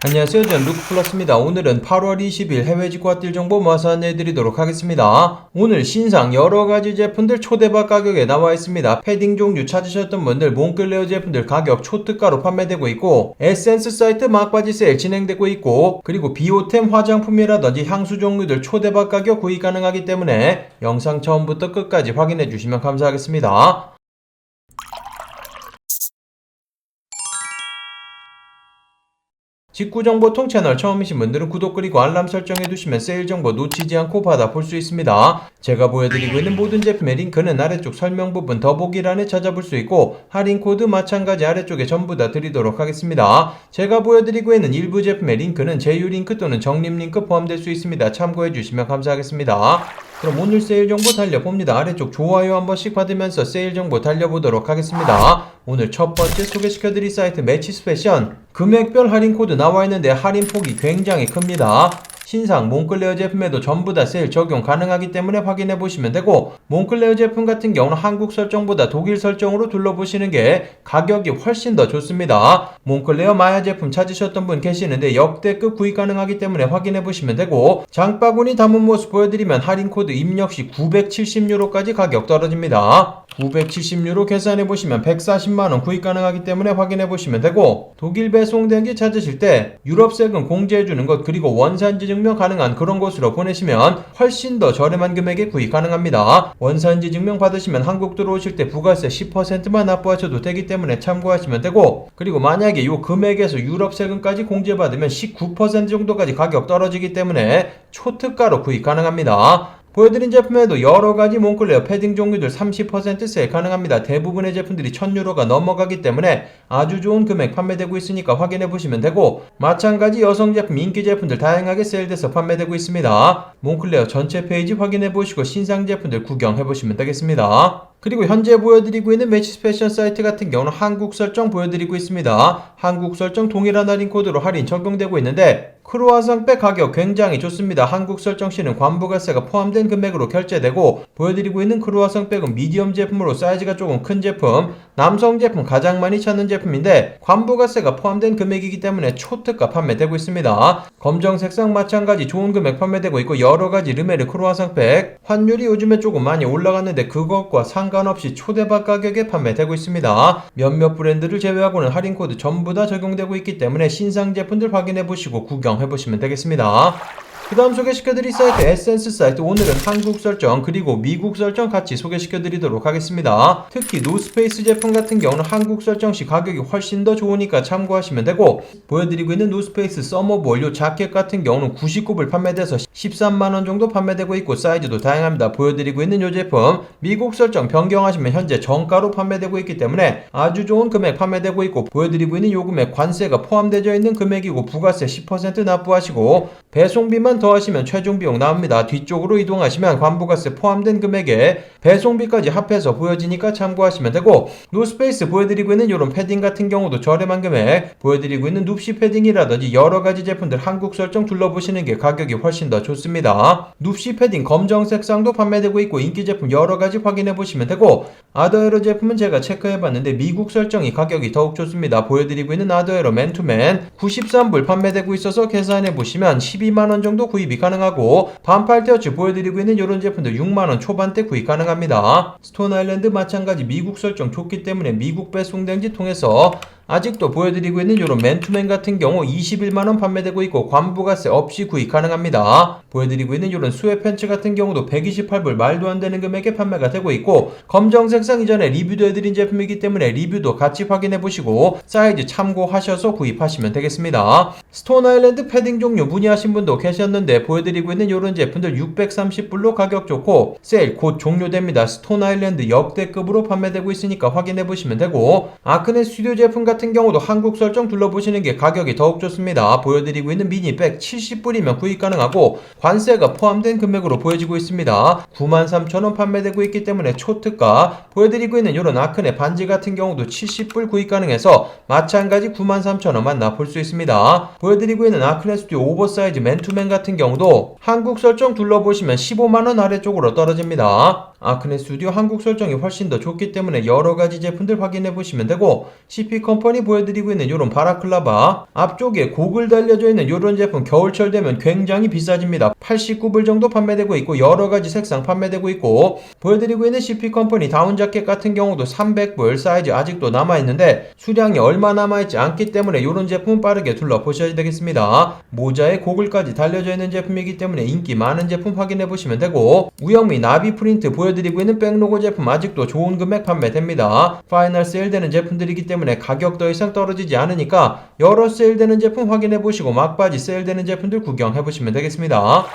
안녕하세요. 저는 루크플러스입니다. 오늘은 8월 20일 해외 직구화딜 정보 모아서 안내해드리도록 하겠습니다. 오늘 신상 여러가지 제품들 초대박 가격에 나와 있습니다. 패딩 종류 찾으셨던 분들 몽클레어 제품들 가격 초특가로 판매되고 있고 에센스 사이트 막바지 세일 진행되고 있고 그리고 비오템 화장품이라든지 향수 종류들 초대박 가격 구입 가능하기 때문에 영상 처음부터 끝까지 확인해 주시면 감사하겠습니다. 직구정보 통 채널 처음이신 분들은 구독 그리고 알람 설정해 두시면 세일 정보 놓치지 않고 받아볼 수 있습니다. 제가 보여드리고 있는 모든 제품의 링크는 아래쪽 설명 부분 더보기란에 찾아볼 수 있고 할인 코드 마찬가지 아래쪽에 전부 다 드리도록 하겠습니다. 제가 보여드리고 있는 일부 제품의 링크는 제휴 링크 또는 적립 링크 포함될 수 있습니다. 참고해 주시면 감사하겠습니다. 그럼 오늘 세일 정보 달려봅니다. 아래쪽 좋아요 한 번씩 받으면서 세일 정보 달려보도록 하겠습니다. 오늘 첫 번째 소개시켜드릴 사이트 매치스 패션 금액별 할인 코드 나와 있는데 할인 폭이 굉장히 큽니다. 신상 몽클레어 제품에도 전부 다 세일 적용 가능하기 때문에 확인해 보시면 되고 몽클레어 제품 같은 경우는 한국 설정보다 독일 설정으로 둘러보시는 게 가격이 훨씬 더 좋습니다. 몽클레어 마야 제품 찾으셨던 분 계시는데 역대급 구입 가능하기 때문에 확인해 보시면 되고 장바구니 담은 모습 보여드리면 할인 코드 입력 시 970유로까지 가격 떨어집니다. 970유로 계산해 보시면 140만원 구입 가능하기 때문에 확인해 보시면 되고 독일 배송대기 찾으실 때 유럽 세금 공제해 주는 것 그리고 원산지 증명 가능한 그런 곳으로 보내시면 훨씬 더 저렴한 금액에 구입 가능합니다. 원산지 증명 받으시면 한국 들어오실 때 부가세 10%만 납부하셔도 되기 때문에 참고하시면 되고 그리고 만약에 이 금액에서 유럽 세금까지 공제받으면 19% 정도까지 가격 떨어지기 때문에 초특가로 구입 가능합니다. 보여드린 제품에도 여러가지 몽클레어 패딩 종류들 30% 세일 가능합니다. 대부분의 제품들이 1000유로가 넘어가기 때문에 아주 좋은 금액 판매되고 있으니까 확인해 보시면 되고 마찬가지 여성 제품 인기 제품들 다양하게 세일돼서 판매되고 있습니다. 몽클레어 전체 페이지 확인해 보시고 신상 제품들 구경해 보시면 되겠습니다. 그리고 현재 보여드리고 있는 매치스 패션 사이트 같은 경우는 한국 설정 보여드리고 있습니다. 한국 설정 동일한 할인 코드로 할인 적용되고 있는데 크로아상 백 가격 굉장히 좋습니다. 한국 설정 시는 관부가세가 포함된 금액으로 결제되고 보여드리고 있는 크로아상 백은 미디엄 제품으로 사이즈가 조금 큰 제품, 남성 제품 가장 많이 찾는 제품인데 관부가세가 포함된 금액이기 때문에 초특가 판매되고 있습니다. 검정 색상 마찬가지 좋은 금액 판매되고 있고 여러 가지 르메르 크로아상 백 환율이 요즘에 조금 많이 올라갔는데 그것과 상관없이 초대박 가격에 판매되고 있습니다. 몇몇 브랜드를 제외하고는 할인 코드 전부 다 적용되고 있기 때문에 신상 제품들 확인해 보시고 구경 해 보시면 되겠습니다. 그 다음 소개시켜드릴 사이트 에센스 사이트 오늘은 한국 설정 그리고 미국 설정 같이 소개시켜드리도록 하겠습니다. 특히 노스페이스 제품 같은 경우는 한국 설정 시 가격이 훨씬 더 좋으니까 참고하시면 되고 보여드리고 있는 노스페이스 서머볼 요 자켓 같은 경우는 99불 판매돼서 13만원 정도 판매되고 있고 사이즈도 다양합니다. 보여드리고 있는 요 제품 미국 설정 변경하시면 현재 정가로 판매되고 있기 때문에 아주 좋은 금액 판매되고 있고 보여드리고 있는 요 금액 관세가 포함되어 있는 금액이고 부가세 10% 납부하시고 배송비만 더 하시면 최종 비용 나옵니다. 뒤쪽으로 이동하시면 관부가세 포함된 금액에 배송비까지 합해서 보여지니까 참고하시면 되고 노스페이스 보여드리고 있는 이런 패딩 같은 경우도 저렴한 금액 보여드리고 있는 눕시 패딩이라든지 여러 가지 제품들 한국 설정 둘러보시는 게 가격이 훨씬 더 좋습니다. 눕시 패딩 검정 색상도 판매되고 있고 인기 제품 여러 가지 확인해 보시면 되고 아더에러 제품은 제가 체크해 봤는데 미국 설정이 가격이 더욱 좋습니다. 보여드리고 있는 아더에러 맨투맨 93불 판매되고 있어서 계산해 보시면 12만원 정도 구입이 가능하고 반팔 티셔츠 보여드리고 있는 이런 제품들 6만원 초반대 구입 가능합니다. 스톤 아일랜드 마찬가지 미국 설정 좋기 때문에 미국 배송된지 통해서 아직도 보여드리고 있는 이런 맨투맨 같은 경우 21만원 판매되고 있고 관부가세 없이 구입 가능합니다. 보여드리고 있는 이런 스웨 팬츠 같은 경우도 128불 말도 안 되는 금액에 판매가 되고 있고 검정 색상 이전에 리뷰도 해드린 제품이기 때문에 리뷰도 같이 확인해 보시고 사이즈 참고하셔서 구입하시면 되겠습니다. 스톤 아일랜드 패딩 종류 문의하신 분도 계셨는데 보여드리고 있는 이런 제품들 630불로 가격 좋고 세일 곧 종료됩니다. 스톤 아일랜드 역대급으로 판매되고 있으니까 확인해 보시면 되고 아크네 스튜디오 제품 같은 경우도 한국 설정 둘러보시는 게 가격이 더욱 좋습니다. 보여드리고 있는 미니백 70불이면 구입 가능하고 관세가 포함된 금액으로 보여지고 있습니다. 93,000원 판매되고 있기 때문에 초특가 보여드리고 있는 이런 아크네 반지 같은 경우도 70불 구입 가능해서 마찬가지 93,000원 만나볼 수 있습니다. 보여드리고 있는 아크네 스튜디오 오버사이즈 맨투맨 같은 경우도 한국 설정 둘러보시면 15만원 아래쪽으로 떨어집니다. 아크네 스튜디오 한국 설정이 훨씬 더 좋기 때문에 여러 가지 제품들 확인해 보시면 되고 CP 컴퍼니 보여드리고 있는 이런 바라클라바 앞쪽에 고글 달려져 있는 이런 제품 겨울철 되면 굉장히 비싸집니다. 89불 정도 판매되고 있고 여러 가지 색상 판매되고 있고 보여드리고 있는 CP 컴퍼니 다운 자켓 같은 경우도 300불 사이즈 아직도 남아 있는데 수량이 얼마 남아 있지 않기 때문에 이런 제품 빠르게 둘러보셔야 되겠습니다. 모자에 고글까지 달려져 있는 제품이기 때문에 인기 많은 제품 확인해 보시면 되고 우영미 나비 프린트 보여 드리고 있는 백로고 제품 아직도 좋은 금액 판매됩니다. 파이널 세일되는 제품들이기 때문에 가격 더 이상 떨어지지 않으니까 여러 세일되는 제품 확인해 보시고 막바지 세일되는 제품들 구경해 보시면 되겠습니다.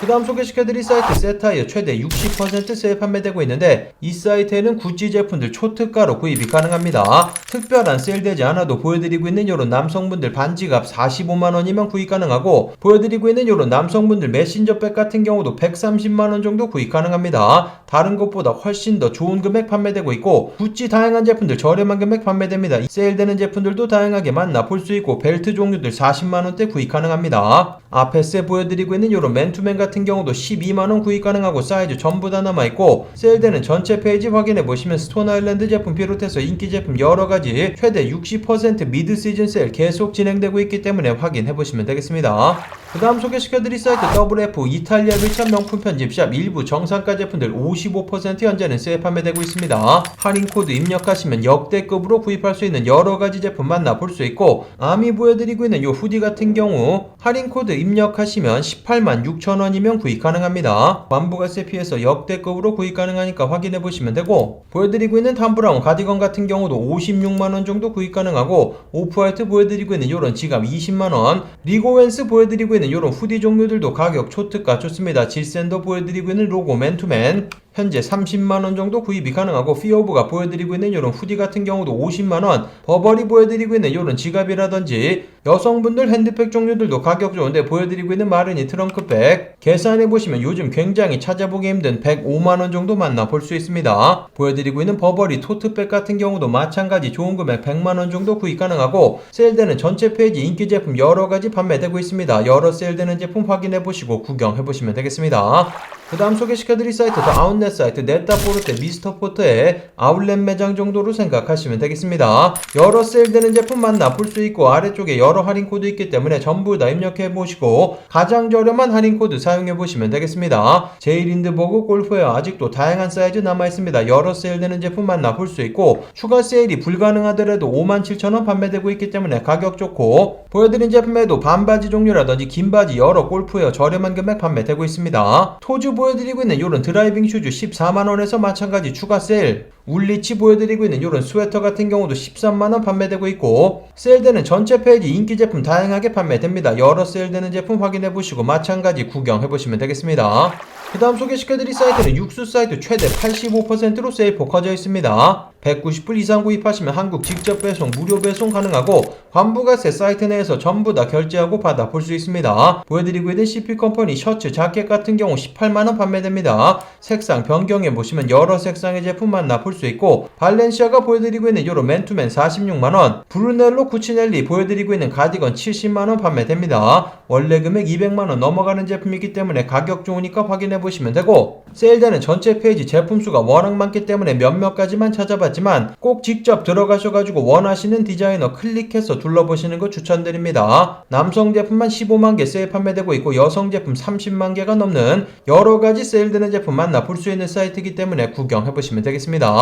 그 다음 소개시켜드릴 사이트 세타이어 최대 60% 세일 판매되고 있는데 이 사이트에는 구찌 제품들 초특가로 구입이 가능합니다. 특별한 세일되지 않아도 보여드리고 있는 요런 남성분들 반지갑 45만원이면 구입 가능하고 보여드리고 있는 요런 남성분들 메신저백 같은 경우도 130만원 정도 구입 가능합니다. 다른 것보다 훨씬 더 좋은 금액 판매되고 있고 구찌 다양한 제품들 저렴한 금액 판매됩니다. 이 세일되는 제품들도 다양하게 만나 볼 수 있고 벨트 종류들 40만원대 구입 가능합니다. 앞에서 보여드리고 있는 요런 맨투맨 같은 경우도 12만원 구입 가능하고 사이즈 전부 다 남아있고 세일되는 전체 페이지 확인해 보시면 스톤 아일랜드 제품 비롯해서 인기 제품 여러가지 최대 60% 미드 시즌 세일 계속 진행되고 있기 때문에 확인해 보시면 되겠습니다. 그 다음 소개시켜드릴 사이트 WF 이탈리아 밀착 명품 편집샵 일부 정상가 제품들 55% 현재는 세일 판매되고 있습니다. 할인 코드 입력하시면 역대급으로 구입할 수 있는 여러가지 제품 만나볼 수 있고 아미 보여드리고 있는 요 후디 같은 경우 할인 코드 입력하시면 18만 6천원이면 구입 가능합니다. 만부가세 피해서 역대급으로 구입 가능하니까 확인해 보시면 되고 보여드리고 있는 탐브라운 가디건 같은 경우도 56만원 정도 구입 가능하고 오프화이트 보여드리고 있는 요런 지갑 20만원 리고웬스 보여드리고 있는 요런 후디 종류들도 가격 초특가 좋습니다. 질샌더 보여드리고 있는 로고 맨투맨 현재 30만원 정도 구입이 가능하고 피오브가 보여드리고 있는 이런 후디 같은 경우도 50만원 버버리 보여드리고 있는 이런 지갑이라든지 여성분들 핸드백 종류들도 가격 좋은데 보여드리고 있는 마르니 트렁크백. 계산해보시면 요즘 굉장히 찾아보기 힘든 105만원 정도 만나볼 수 있습니다. 보여드리고 있는 버버리 토트백 같은 경우도 마찬가지 좋은 금액 100만원 정도 구입 가능하고 세일되는 전체 페이지 인기 제품 여러가지 판매되고 있습니다. 여러 세일되는 제품 확인해보시고 구경해보시면 되겠습니다 그 다음 소개시켜드릴 사이트 더 아웃렛 사이트 넷다포르테 미스터포트의 아울렛 매장 정도로 생각하시면 되겠습니다. 여러 세일되는 제품 만나볼 수 있고 아래쪽에 여러 할인 코드 있기 때문에 전부 다 입력해 보시고 가장 저렴한 할인 코드 사용해 보시면 되겠습니다. 제일인드버그 골프웨어 아직도 다양한 사이즈 남아 있습니다. 여러 세일되는 제품 만나볼 수 있고 추가 세일이 불가능하더라도 57,000원 판매되고 있기 때문에 가격 좋고 보여드린 제품에도 반바지 종류라든지 긴 바지 여러 골프웨어 저렴한 금액 판매되고 있습니다. 토즈 보여드리고 있는 이런 드라이빙 슈즈 14만원에서 마찬가지 추가 세일 울리치 보여드리고 있는 이런 스웨터 같은 경우도 13만원 판매되고 있고 세일되는 전체 페이지 인기 제품 다양하게 판매됩니다. 여러 세일되는 제품 확인해보시고 마찬가지 구경해보시면 되겠습니다. 그 다음 소개시켜드릴 사이트는 육수 사이트 최대 85%로 세일 포커져 있습니다. 190불 이상 구입하시면 한국 직접 배송, 무료 배송 가능하고 관부가세 사이트 내에서 전부 다 결제하고 받아 볼 수 있습니다. 보여드리고 있는 CP 컴퍼니 셔츠, 자켓 같은 경우 18만원 판매됩니다. 색상 변경해 보시면 여러 색상의 제품 만나 볼 수 있고 발렌시아가 보여드리고 있는 요런 맨투맨 46만원, 브루넬로 구치넬리 보여드리고 있는 가디건 70만원 판매됩니다. 원래 금액 200만원 넘어가는 제품이기 때문에 가격 좋으니까 확인해 보시면 되고 세일되는 전체 페이지 제품 수가 워낙 많기 때문에 몇몇 가지만 찾아봤지만 꼭 직접 들어가셔가지고 원하시는 디자이너 클릭해서 둘러보시는 거 추천드립니다. 남성 제품만 15만 개 세일 판매되고 있고 여성 제품 30만 개가 넘는 여러 가지 세일되는 제품 만나볼 수 있는 사이트이기 때문에 구경해 보시면 되겠습니다.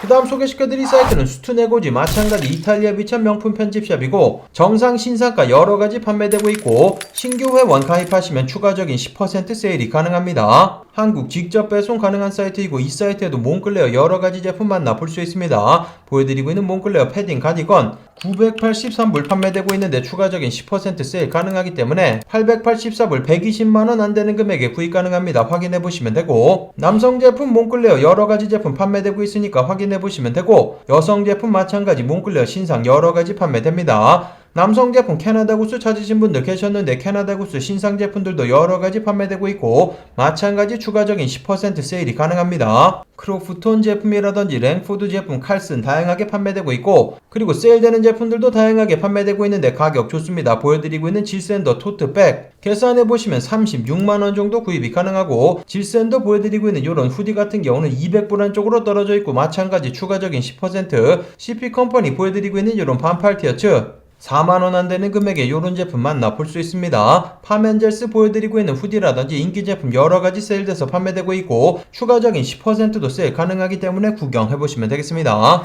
그 다음 소개시켜드릴 사이트는 수트네고지 마찬가지 이탈리아 비참 명품 편집샵이고 정상 신상가 여러가지 판매되고 있고 신규 회원 가입하시면 추가적인 10% 세일이 가능합니다. 한국 직접 배송 가능한 사이트이고 이 사이트에도 몽클레어 여러가지 제품 만나볼 수 있습니다. 보여드리고 있는 몽클레어 패딩 가디건 983불 판매되고 있는데 추가적인 10% 세일 가능하기 때문에 884불 120만원 안되는 금액에 구입 가능합니다. 확인해 보시면 되고 남성 제품 몽클레어 여러가지 제품 판매되고 있으니까 확인해 보시면 되고 여성 제품 마찬가지 몽클레어 신상 여러가지 판매됩니다. 남성 제품 캐나다 구스 찾으신 분들 계셨는데 캐나다 구스 신상 제품들도 여러 가지 판매되고 있고 마찬가지 추가적인 10% 세일이 가능합니다. 크로프톤 제품이라든지 랭포드 제품, 칼슨 다양하게 판매되고 있고 그리고 세일되는 제품들도 다양하게 판매되고 있는데 가격 좋습니다. 보여드리고 있는 질샌더 토트백 계산해 보시면 36만원 정도 구입이 가능하고 질샌더 보여드리고 있는 이런 후디 같은 경우는 200불 안쪽으로 떨어져 있고 마찬가지 추가적인 10% CP 컴퍼니 보여드리고 있는 이런 반팔 티어츠 4만원 안 되는 금액에 이런 제품 만나볼 수 있습니다. 파멘젤스 보여드리고 있는 후디라든지 인기 제품 여러가지 세일돼서 판매되고 있고 추가적인 10%도 세일 가능하기 때문에 구경해보시면 되겠습니다.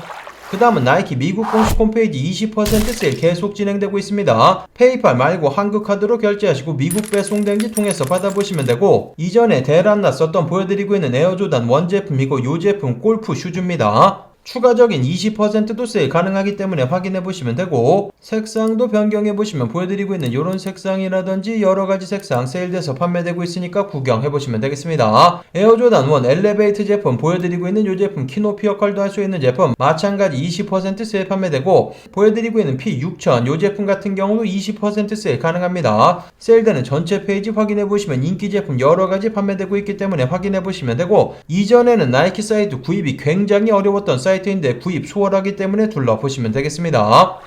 그 다음은 나이키 미국 공식 홈페이지 20% 세일 계속 진행되고 있습니다. 페이팔 말고 한국 카드로 결제하시고 미국 배송된지 통해서 받아보시면 되고 이전에 대란나 썼던 보여드리고 있는 에어조단 원 제품이고 요 제품 골프 슈즈입니다. 추가적인 20%도 세일 가능하기 때문에 확인해 보시면 되고 색상도 변경해 보시면 보여드리고 있는 이런 색상이라든지 여러 가지 색상 세일돼서 판매되고 있으니까 구경해 보시면 되겠습니다. 에어조단 1 엘리베이트 제품 보여드리고 있는 이 제품 키노피 역할도 할 수 있는 제품 마찬가지 20% 세일 판매되고 보여드리고 있는 P6000 이 제품 같은 경우도 20% 세일 가능합니다. 세일되는 전체 페이지 확인해 보시면 인기 제품 여러 가지 판매되고 있기 때문에 확인해 보시면 되고 이전에는 나이키 사이트 구입이 굉장히 어려웠던 사이트 인데 구입 수월하기 때문에 둘러보시면 되겠습니다.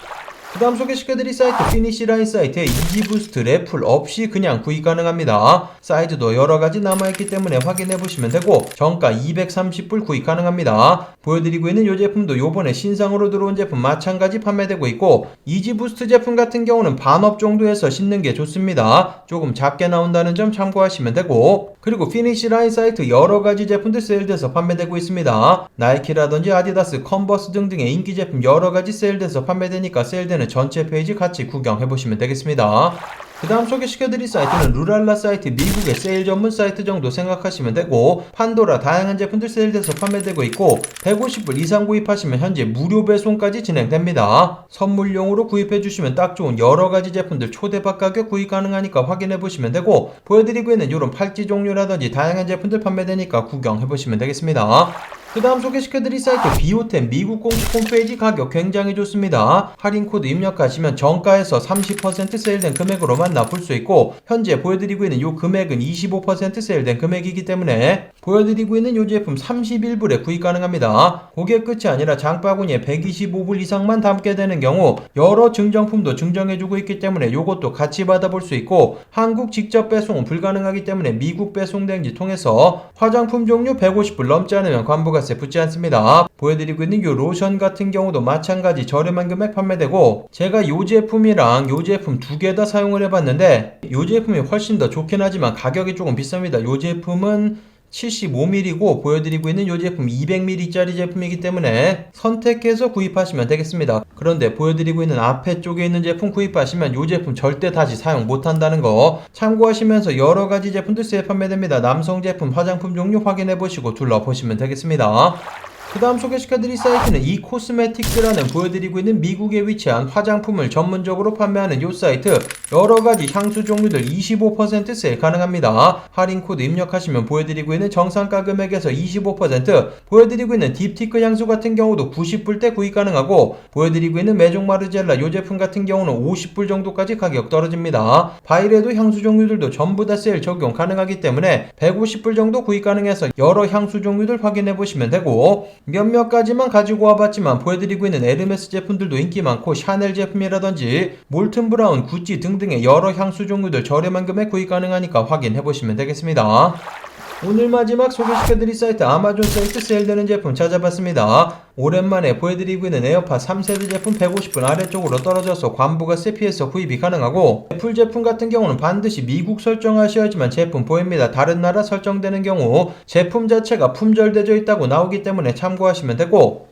그 다음 소개시켜드릴 사이트 피니시 라인 사이트에 이지부스트 래플 없이 그냥 구입 가능합니다. 사이즈도 여러가지 남아있기 때문에 확인해보시면 되고 정가 230불 구입 가능합니다. 보여드리고 있는 이 제품도 요번에 신상으로 들어온 제품 마찬가지 판매되고 있고 이지부스트 제품 같은 경우는 반업 정도에서 신는 게 좋습니다. 조금 작게 나온다는 점 참고하시면 되고 그리고 피니시 라인 사이트 여러가지 제품들 세일돼서 판매되고 있습니다. 나이키라든지 아디다스, 컨버스 등등의 인기 제품 여러가지 세일돼서 판매되니까 세일되는 전체 페이지 같이 구경해 보시면 되겠습니다. 그 다음 소개시켜드릴 사이트는 루랄라 사이트 미국의 세일 전문 사이트 정도 생각하시면 되고 판도라 다양한 제품들 세일돼서 판매되고 있고 150불 이상 구입하시면 현재 무료 배송까지 진행됩니다. 선물용으로 구입해주시면 딱 좋은 여러가지 제품들 초대박 가격 구입 가능하니까 확인해보시면 되고 보여드리고 있는 이런 팔찌 종류라든지 다양한 제품들 판매되니까 구경해보시면 되겠습니다. 그 다음 소개시켜드릴 사이트 비오템 미국 공식 홈페이지 가격 굉장히 좋습니다. 할인 코드 입력하시면 정가에서 30% 세일된 금액으로 만나볼 수 있고 현재 보여드리고 있는 이 금액은 25% 세일된 금액이기 때문에 보여드리고 있는 이 제품 31불에 구입 가능합니다. 고객 끝이 아니라 장바구니에 125불 이상만 담게 되는 경우 여러 증정품도 증정해주고 있기 때문에 이것도 같이 받아볼 수 있고 한국 직접 배송은 불가능하기 때문에 미국 배송된지 통해서 화장품 종류 150불 넘지 않으면 관부가 세 붙지 않습니다. 보여드리고 있는 이 로션 같은 경우도 마찬가지 저렴한 금액 판매되고 제가 이 제품이랑 이 제품 두 개 다 사용을 해봤는데 이 제품이 훨씬 더 좋긴 하지만 가격이 조금 비쌉니다. 이 제품은 75ml고 보여드리고 있는 이 제품 200ml짜리 제품이기 때문에 선택해서 구입하시면 되겠습니다. 그런데 보여드리고 있는 앞에 쪽에 있는 제품 구입하시면 이 제품 절대 다시 사용 못한다는 거 참고하시면서 여러 가지 제품들 세일 판매됩니다. 남성 제품 화장품 종류 확인해 보시고 둘러보시면 되겠습니다. 그 다음 소개시켜드릴 사이트는 이코스메틱스라는 보여드리고 있는 미국에 위치한 화장품을 전문적으로 판매하는 이 사이트 여러가지 향수 종류들 25% 세일 가능합니다. 할인 코드 입력하시면 보여드리고 있는 정상가 금액에서 25% 보여드리고 있는 딥티크 향수 같은 경우도 90불 대 구입 가능하고 보여드리고 있는 메종 마르젤라 이 제품 같은 경우는 50불 정도까지 가격 떨어집니다. 바이레도 향수 종류들도 전부 다 세일 적용 가능하기 때문에 150불 정도 구입 가능해서 여러 향수 종류들 확인해 보시면 되고 몇몇 가지만 가지고 와봤지만 보여드리고 있는 에르메스 제품들도 인기 많고 샤넬 제품이라든지 몰튼 브라운, 구찌 등등의 여러 향수 종류들 저렴한 금액 구입 가능하니까 확인해 보시면 되겠습니다. 오늘 마지막 소개시켜드릴 사이트 아마존 사이트 세일되는 제품 찾아봤습니다. 오랜만에 보여드리고 있는 에어팟 3세대 제품 150분 아래쪽으로 떨어져서 관부가 세피에서 구입이 가능하고 애플 제품 같은 경우는 반드시 미국 설정하셔야지만 제품 보입니다. 다른 나라 설정되는 경우 제품 자체가 품절되어 있다고 나오기 때문에 참고하시면 되고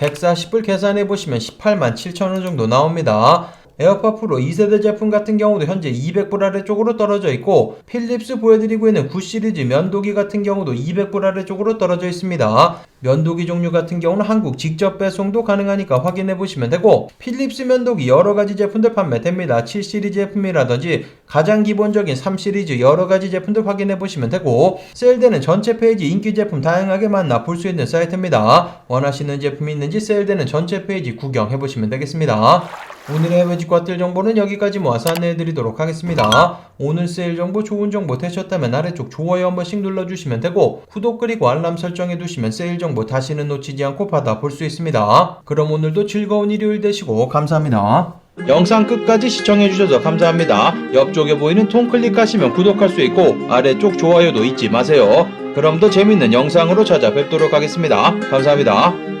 140불 계산해 보시면 18만 7천원 정도 나옵니다. 에어팟 프로 2세대 제품 같은 경우도 현재 200불 아래 쪽으로 떨어져 있고 필립스 보여드리고 있는 9 시리즈 면도기 같은 경우도 200불 아래 쪽으로 떨어져 있습니다. 면도기 종류 같은 경우는 한국 직접 배송도 가능하니까 확인해 보시면 되고 필립스 면도기 여러 가지 제품들 판매됩니다. 7 시리즈 제품이라든지 가장 기본적인 3 시리즈 여러 가지 제품들 확인해 보시면 되고 세일되는 전체 페이지 인기 제품 다양하게 만나 볼 수 있는 사이트입니다. 원하시는 제품이 있는지 세일되는 전체 페이지 구경해 보시면 되겠습니다. 오늘의 해외 직과 뜰 정보는 여기까지 모아서 안내해드리도록 하겠습니다. 오늘 세일 정보 좋은 정보 되셨다면 아래쪽 좋아요 한 번씩 눌러주시면 되고 구독 그리고 알람 설정해두시면 세일 정보 다시는 놓치지 않고 받아볼 수 있습니다. 그럼 오늘도 즐거운 일요일 되시고 감사합니다. 영상 끝까지 시청해주셔서 감사합니다. 옆쪽에 보이는 통 클릭하시면 구독할 수 있고 아래쪽 좋아요도 잊지 마세요. 그럼 더 재밌는 영상으로 찾아뵙도록 하겠습니다. 감사합니다.